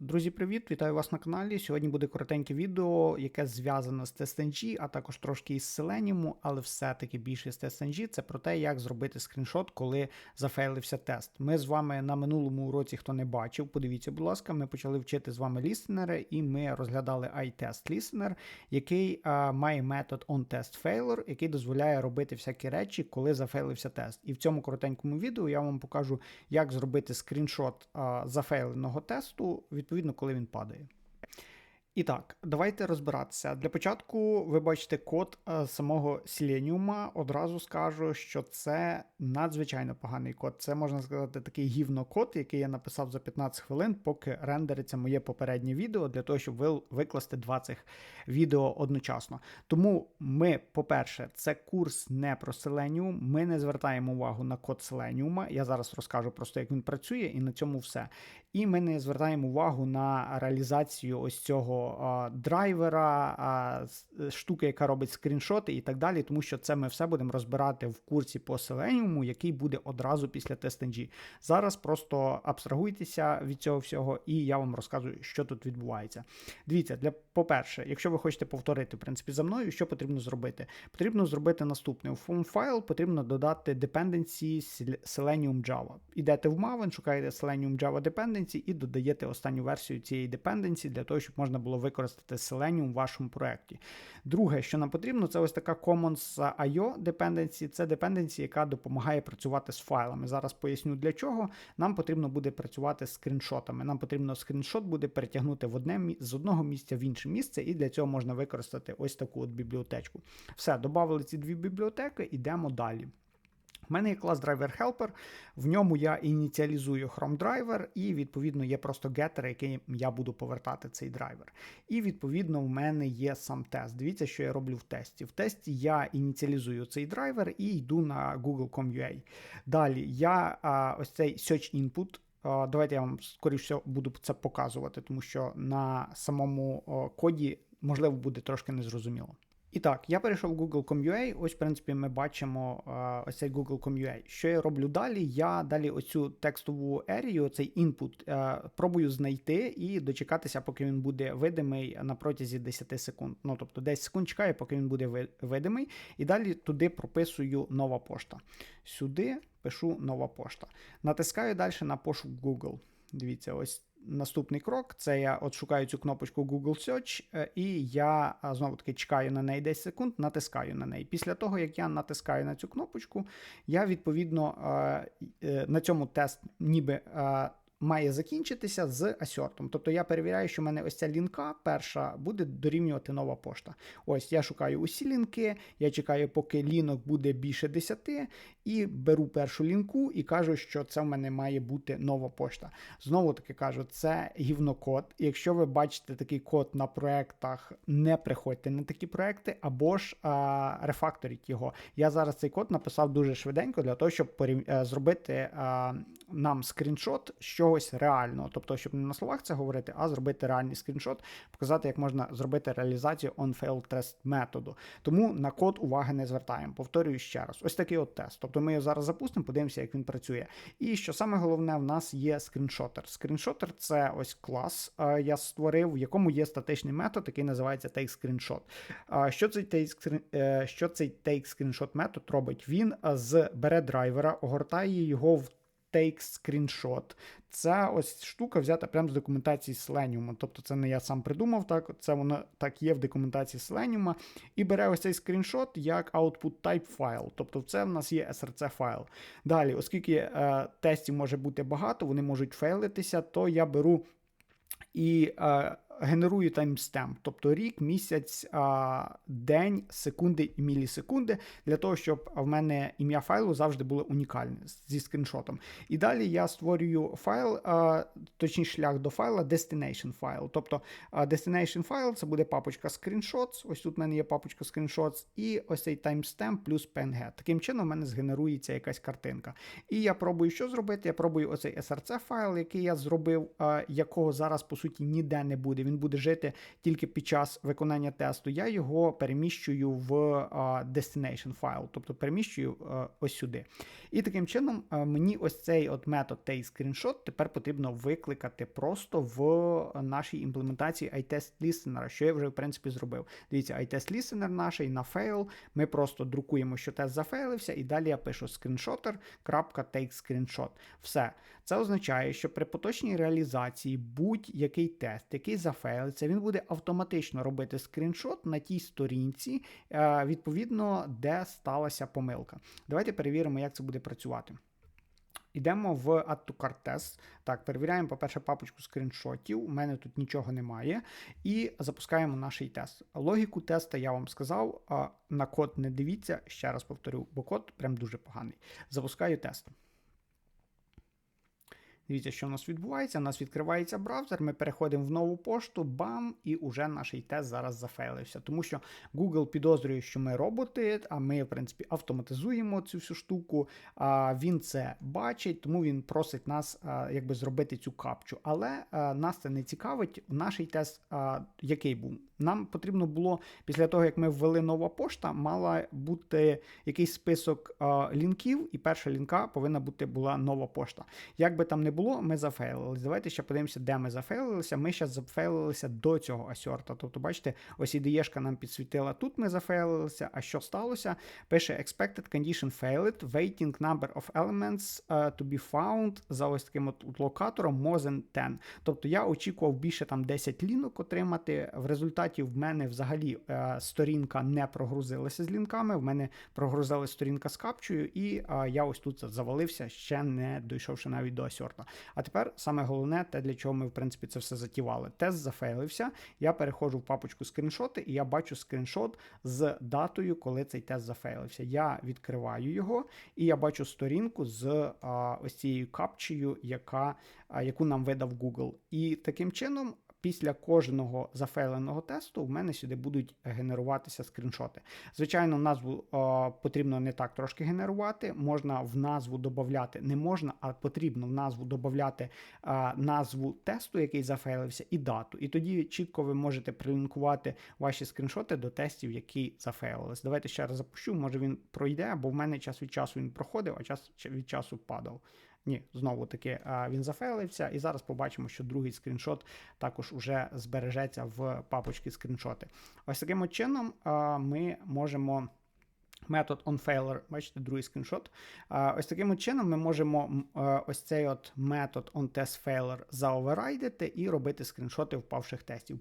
Друзі, привіт! Вітаю вас на каналі. Сьогодні буде коротеньке відео, яке зв'язане з TestNG, а також трошки із Selenium, але все-таки більше з TestNG. Це про те, як зробити скріншот, коли зафейлився тест. Ми з вами на минулому уроці, хто не бачив, подивіться, будь ласка, ми почали вчити з вами лістенери, і ми розглядали iTest Listener, який а, має метод onTestFailure, який дозволяє робити всякі речі, коли зафейлився тест. І в цьому коротенькому відео я вам покажу, як зробити скріншот а, зафейленого тесту, відповідно, коли він падає. І так, давайте розбиратися. Для початку ви бачите код е, самого Selenium. Одразу скажу, що це надзвичайно поганий код. Це можна сказати такий гівно-код, який я написав за 15 хвилин, поки рендериться моє попереднє відео для того, щоб ви викласти два цих відео одночасно. Тому ми, по-перше, це курс не про Selenium. Ми не звертаємо увагу на код Selenium. Я зараз розкажу просто, як він працює, і на цьому все. І ми не звертаємо увагу на реалізацію ось цього а, драйвера, а, штуки, яка робить скріншоти і так далі, тому що це ми все будемо розбирати в курсі по Selenium, який буде одразу після TestNG. Зараз просто абстрагуйтеся від цього всього, і я вам розказую, що тут відбувається. Дивіться, для по-перше, якщо ви хочете повторити в принципі за мною, що потрібно зробити? Потрібно зробити наступне: у файл потрібно додати dependency Selenium Java. Ідете в Maven, шукаєте Selenium Java Dependency і додаєте останню версію цієї dependency для того, щоб можна було використати Selenium в вашому проєкті. Друге, що нам потрібно, це ось така Commons IO dependency. Це dependency, яка допомагає працювати з файлами. Зараз поясню для чого. Нам потрібно буде працювати з скріншотами. Нам потрібно скріншот буде перетягнути в одне з одного місця в інше місце, і для цього можна використати ось таку от бібліотечку. Все, додали ці дві бібліотеки, ідемо далі. У мене є клас Driver Helper, в ньому я ініціалізую Chrome Driver, і відповідно є просто getter, який я буду повертати цей драйвер. І відповідно в мене є сам тест. Дивіться, що я роблю в тесті. В тесті я ініціалізую цей драйвер і йду на google.com.ua. Далі я а, ось цей search input. Давайте я вам скоріше буду це показувати, тому що на самому коді можливо буде трошки незрозуміло. І так, я перейшов в Google.com.ua, ось, в принципі, ми бачимо ось цей Google.com.ua. Що я роблю далі? Я далі оцю текстову ерію, цей інпут, е, пробую знайти і дочекатися, поки він буде видимий на протязі 10 секунд. Ну, тобто 10 секунд чекаю, поки він буде видимий. І далі туди прописую нова пошта. Сюди пишу нова пошта. Натискаю далі на пошук Google. Дивіться, ось наступний крок це я от шукаю цю кнопочку Google Search, е, і я знову таки чекаю на неї 10 секунд, натискаю на неї. Після того, як я натискаю на цю кнопочку, я відповідно е, е, на цьому тест ніби. Має закінчитися з асертом. Тобто я перевіряю, що в мене ось ця лінка перша буде дорівнювати нова пошта. Ось я шукаю усі лінки, я чекаю, поки лінок буде більше 10, і беру першу лінку і кажу, що це в мене має бути нова пошта. Знову таки кажу, це гівнокод. Якщо ви бачите такий код на проектах, не приходьте на такі проекти, або ж а, рефакторіть його. Я зараз цей код написав дуже швиденько для того, щоб порів- е, зробити а, нам скріншот з чогось реального. Тобто, щоб не на словах це говорити, а зробити реальний скріншот, показати, як можна зробити реалізацію on-fail test методу. Тому на код уваги не звертаємо. Повторюю ще раз. Ось такий от тест. Тобто ми його зараз запустимо, подивимося, як він працює. І що саме головне, в нас є скріншотер. Скріншотер це ось клас, е, я створив, в якому є статичний метод, який називається TakeScreenshot. А Що цей take, е, що цей TakeScreenshot метод робить? Він е, з бере драйвера, огортає його в take screenshot. Ця ось штука взята прямо з документації Selenium. Тобто це не я сам придумав, так це воно так є в документації Selenium. І бере ось цей скріншот як output type файл. Тобто це в нас є src файл. Далі, оскільки е, тестів може бути багато, вони можуть фейлитися, то я беру і е, генерую таймстемп, тобто рік, місяць, день, секунди і мілісекунди, для того, щоб в мене ім'я файлу завжди було унікальне зі скріншотом. І далі я створюю файл, точніше шлях до файла destination файл. Тобто destination файл це буде папочка screenshots, ось тут в мене є папочка screenshots, і ось цей timestamp плюс png. Таким чином в мене згенерується якась картинка. І я пробую що зробити? Я пробую оцей src файл, який я зробив, якого зараз по суті ніде не буде він буде жити тільки під час виконання тесту, я його переміщую в destination файл, тобто переміщую ось сюди. І таким чином мені ось цей от метод TakeScreenshot тепер потрібно викликати просто в нашій імплементації iTest Listener, що я вже в принципі зробив. Дивіться, iTest Listener наш на fail. Ми просто друкуємо, що тест зафейлився, і далі я пишу screenshooter.takeScreenshot. Все. Це означає, що при поточній реалізації будь-який тест, який зафейлиться, він буде автоматично робити скріншот на тій сторінці, е, відповідно, де сталася помилка. Давайте перевіримо, як це буде працювати. Йдемо в Add to Cart Test. Так, перевіряємо, по-перше, папочку скріншотів. У мене тут нічого немає. І запускаємо наш тест. Логіку теста я вам сказав. На код не дивіться, ще раз повторю, бо код прям дуже поганий. Запускаю тест. Дивіться, що у нас відбувається. У нас відкривається браузер, ми переходимо в нову пошту, бам, і уже наш тест зараз зафейлився. Тому що Google підозрює, що ми роботи, а ми, в принципі, автоматизуємо цю всю штуку. А Він це бачить, тому він просить нас якби зробити цю капчу. Але нас це не цікавить. Наш тест, який був? Нам потрібно було після того, як ми ввели нова пошта, мала бути якийсь список а, лінків, і перша лінка повинна бути була нова пошта. Як би там не було, ми зафейлились. Давайте ще подивимося, де ми зафейлилися. Ми зараз зафейлилися до цього асьорта. Тобто, бачите, ось ідеєшка нам підсвітила. Тут ми зафейлилися. А що сталося? Пише expected condition failed, waiting number of elements uh, to be found за ось таким от локатором more than 10. Тобто я очікував більше там 10 лінок отримати. В результаті в мене взагалі uh, сторінка не прогрузилася з лінками. В мене прогрузилася сторінка з капчою, і uh, я ось тут завалився, ще не дійшовши навіть до асьорта. А тепер саме головне, те, для чого ми, в принципі, це все затівали. Тест зафейлився. Я переходжу в папочку скріншоти, і я бачу скріншот з датою, коли цей тест зафейлився. Я відкриваю його, і я бачу сторінку з а, ось цією капчею, яка, яку нам видав Google. І таким чином. Після кожного зафейленого тесту в мене сюди будуть генеруватися скріншоти. Звичайно, назву о, потрібно не так трошки генерувати. Можна в назву додати, не можна, а потрібно в назву додати назву тесту, який зафейлився, і дату. І тоді чітко ви можете прилінкувати ваші скріншоти до тестів, які зафейлились. Давайте ще раз запущу, може він пройде, бо в мене час від часу він проходив, а час від часу падав. Ні, знову таки він зафейлився, і зараз побачимо, що другий скріншот також уже збережеться в папочці скріншоти. Ось таким чином ми можемо. Метод onFailer, бачите, другий скріншот. Ось таким чином ми можемо ось цей от метод onTestFailer заоверрайдити і робити скріншоти впавших тестів.